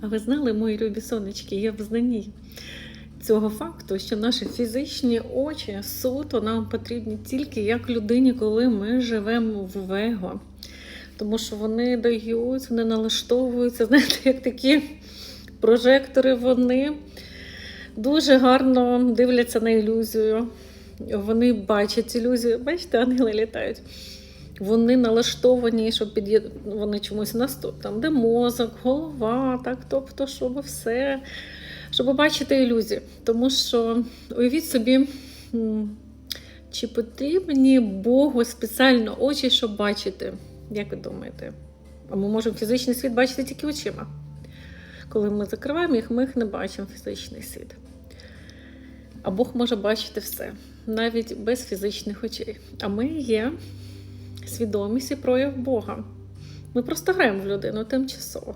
А ви знали, мої любі сонечки, є в знанні цього факту, що наші фізичні очі суто нам потрібні тільки як людині, коли ми живемо в вего. Тому що вони дають, вони налаштовуються, знаєте, як такі прожектори, вони дуже гарно дивляться на ілюзію. Вони бачать ілюзію. Бачите, ангели літають. Вони налаштовані, щоб під'єд... вони чомусь наступ, там, де мозок, голова, так, тобто, щоб все, щоб бачити ілюзію. Тому що уявіть собі, чи потрібні Богу спеціально очі, щоб бачити? Як ви думаєте? А ми можемо фізичний світ бачити тільки очима. Коли ми закриваємо їх, ми їх не бачимо фізичний світ. А Бог може бачити все, навіть без фізичних очей. А ми є свідомість і прояв Бога. Ми просто граємо в людину тимчасово.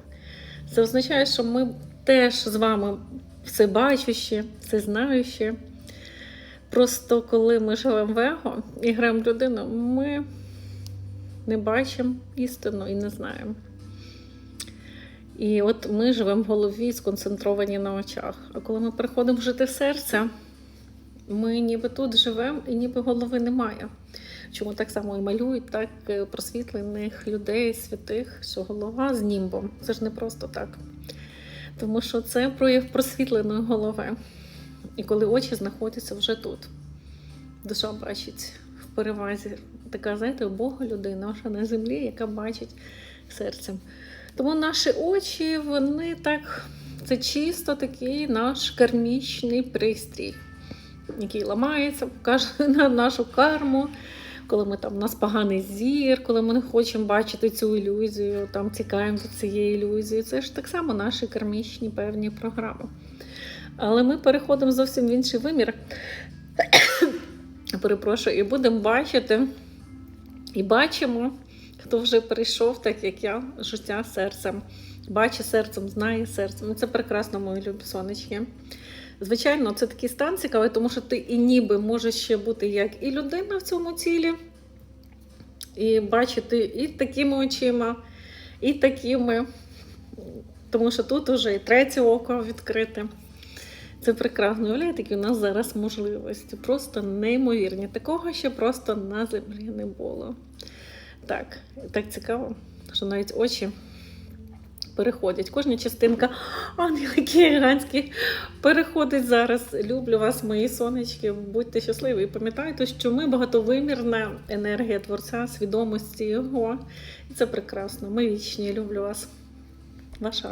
Це означає, що ми теж з вами все бачущі, все знаючі. Просто коли ми живемо в его і граємо в людину, ми не бачимо істину і не знаємо. І от ми живемо в голові, сконцентровані на очах. А коли ми приходимо жити в серце, ми ніби тут живемо і ніби голови немає. Чому так само і малюють так е, просвітлених людей, святих, що голова з німбом. Це ж не просто так. Тому що це прояв просвітленої голови. І коли очі знаходяться вже тут, душа бачить в перевазі. Така, знаєте, Бога людина, наша на землі, яка бачить серцем. Тому наші очі, вони так, це чисто такий наш кармічний пристрій, який ламається, покаже на нашу карму, коли ми там у нас поганий зір, коли ми не хочемо бачити цю ілюзію, там тікаємо від цієї ілюзії. Це ж так само наші кармічні певні програми. Але ми переходимо зовсім в інший вимір. Перепрошую, і будемо бачити, і бачимо, хто вже прийшов, так як я, життя серцем. Бачить серцем, знає серцем. Це прекрасно, мої любі сонечки. Звичайно, це такий стан цікавий, тому що ти і ніби можеш ще бути як і людина в цьому тілі, і бачити і такими очима, і такими. Тому що тут уже і третє око відкрите. Це прекрасно. Уявляєте, які у нас зараз можливості. Просто неймовірні. Такого ще просто на землі не було. Так, так цікаво, що навіть очі переходять. Кожна частинка, ангел, який гігантський, переходить зараз. Люблю вас, мої сонечки. Будьте щасливі і пам'ятайте, що ми багатовимірна енергія Творця, свідомості Його. І це прекрасно. Ми вічні. Люблю вас. Ваша.